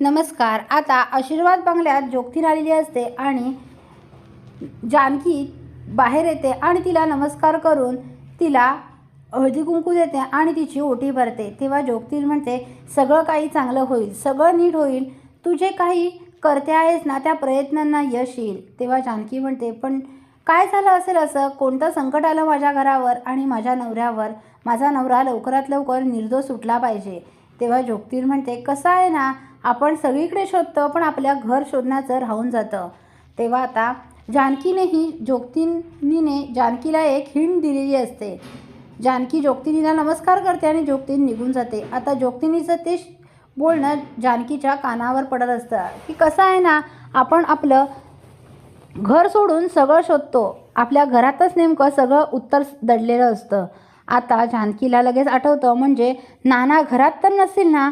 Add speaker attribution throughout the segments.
Speaker 1: नमस्कार. आता आशीर्वाद बंगल्यात जोगतीन आलेली असते आणि जानकी बाहेर येते आणि तिला नमस्कार करून तिला हळदी कुंकू देते आणि तिची ओटी भरते. तेव्हा जोगतीन म्हणते सगळं काही चांगलं होईल. सगळं नीट होईल. तू जे काही करते आहेस ना त्या प्रयत्नांना यश येईल. तेव्हा जानकी म्हणते पण काय झालं असेल असं? कोणतं संकट आलं माझ्या घरावर आणि माझ्या नवऱ्यावर? माझा नवरा लवकरात लवकर निर्दोष सुटला पाहिजे. तेव्हा जोगतीर म्हणते कसं आहे ना? आपण सगळीकडे शोधतो पण आपल्या घर शोधण्याचं राहून जातं. तेव्हा आता जानकीनेही जोगतिनीने जानकीला एक हिंड दिलेली असते. जानकी जोगतिनीला नमस्कार करते आणि जोगतीन निघून जाते. आता जोगतिनीचं ते बोलणं जानकीच्या कानावर पडत असतं. की कसं आहे ना आपण आपलं घर सोडून सगळं शोधतो. आपल्या घरातच नेमकं सगळं उत्तर दडलेलं असतं. आता जानकीला लगेच आठवतं म्हणजे नाना घरात तर नसतील ना?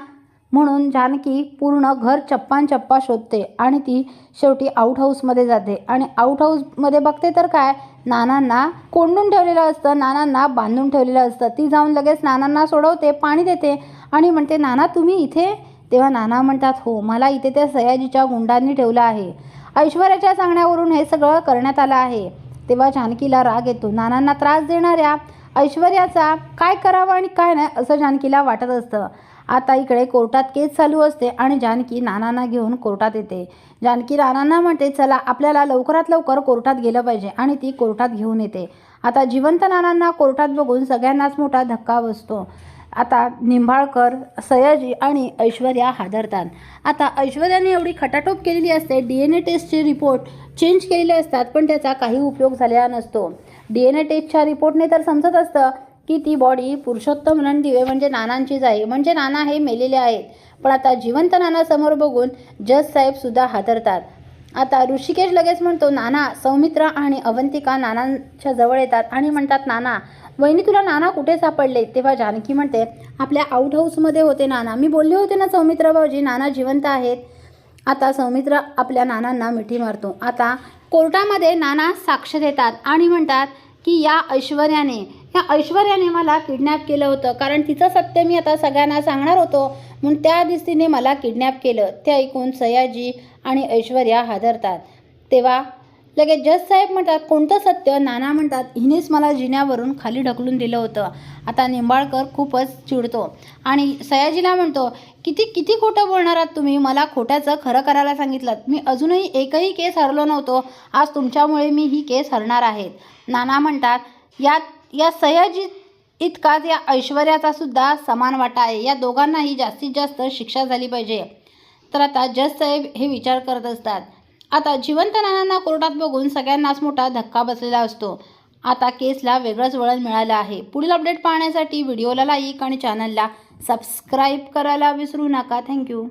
Speaker 1: म्हणून जानकी पूर्ण घर चप्पान चप्पा शोधते आणि ती शेवटी आऊट हाऊसमध्ये जाते. आणि आऊट हाऊसमध्ये बघते तर काय? नानांना कोंडून ठेवलेलं असतं. नानांना बांधून ठेवलेलं असतं. ती जाऊन लगेच नानांना सोडवते पाणी देते आणि म्हणते नाना तुम्ही इथे? तेव्हा नाना म्हणतात हो मला इथे त्या सयाजीच्या गुंडांनी ठेवलं आहे. ऐश्वर्याच्या सांगण्यावरून हे सगळं करण्यात आलं आहे. तेव्हा जानकीला राग येतो. नानांना त्रास देणाऱ्या ऐश्वर्याचा काय करावं आणि काय नाही असं जानकीला वाटत असतं. आता इकडे कोर्टात केस चालू असते आणि जानकी नानांना घेऊन कोर्टात येते. जानकी नानांना म्हणते चला आपल्याला लवकरात लवकर कोर्टात गेलं पाहिजे आणि ती कोर्टात घेऊन येते. आता जिवंत नानांना कोर्टात बघून सगळ्यांनाच मोठा धक्का बसतो. आता निंबाळकर सयाजी आणि ऐश्वर्या हादरतात. आता ऐश्वर्याने एवढी खटाटोप केलेली असते डी एन ए टेस्टचे रिपोर्ट चेंज केलेले असतात पण त्याचा काही उपयोग झालेला नसतो. डी एन ए टेस्टच्या रिपोर्टने तर समजत असतं की ती बॉडी पुरुषोत्तम रणदिवे म्हणजे नानांचीच आहे म्हणजे नाना हे मेलेले आहेत. पण आता जिवंत नाना समोर बघून जज साहेबसुद्धा हादरतात. आता ऋषिकेश लगेच म्हणतो नाना सौमित्र आणि अवंतिका नानांच्या जवळ येतात आणि म्हणतात नाना वहिनी तुला नाना कुठे सापडले? तेव्हा जानकी म्हणते आपल्या आउट हाऊसमध्ये होते नाना. मी बोलले होते ना सौमित्र भाऊजी नाना जिवंत आहेत. आता सौमित्र आपल्या नानांना मिठी मारतो. आता कोर्टामध्ये नाना साक्ष देतात आणि म्हणतात की या ऐश्वर्याने या ऐश्वर्याने मला किडनॅप केलं होतं. कारण तिचं सत्य मी आता सगळ्यांना सांगणार होतो. म्हणून त्या दिसतीने मला किडनॅप केलं. ते ऐकून सयाजी आणि ऐश्वर्या हादरतात. तेव्हा लगेच जज साहेब म्हणतात कोणतं सत्य? नाना म्हणतात हिनेच मला जिन्यावरून खाली ढकलून दिलं होतं. आता निंबाळकर खूपच चिडतो. आणि सयाजीला म्हणतो किती किती खोटं बोलणार आहात तुम्ही? मला खोट्याचं खरं करायला सांगितलं. मी अजूनही एकही केस हरलो नव्हतो. आज तुमच्यामुळे मी ही केस हरणार आहेत नाना म्हणतात यात या सयाजी इतकाच या ऐश्वर्याचा सुद्धा समान वाटा आहे. या दोघांनाही जास्तीत जास्त शिक्षा झाली पाहिजे. तर आता जज साहेब हे विचार करत असतात. आता जिवंत नानांना कोर्टात बघून सगळ्यांनाच मोठा धक्का बसलेला असतो. आता केसला वेगळंच वळण मिळालं आहे. पुढील अपडेट पाहण्यासाठी व्हिडिओला लाईक आणि चॅनलला सबस्क्राईब करायला विसरू नका. थँक्यू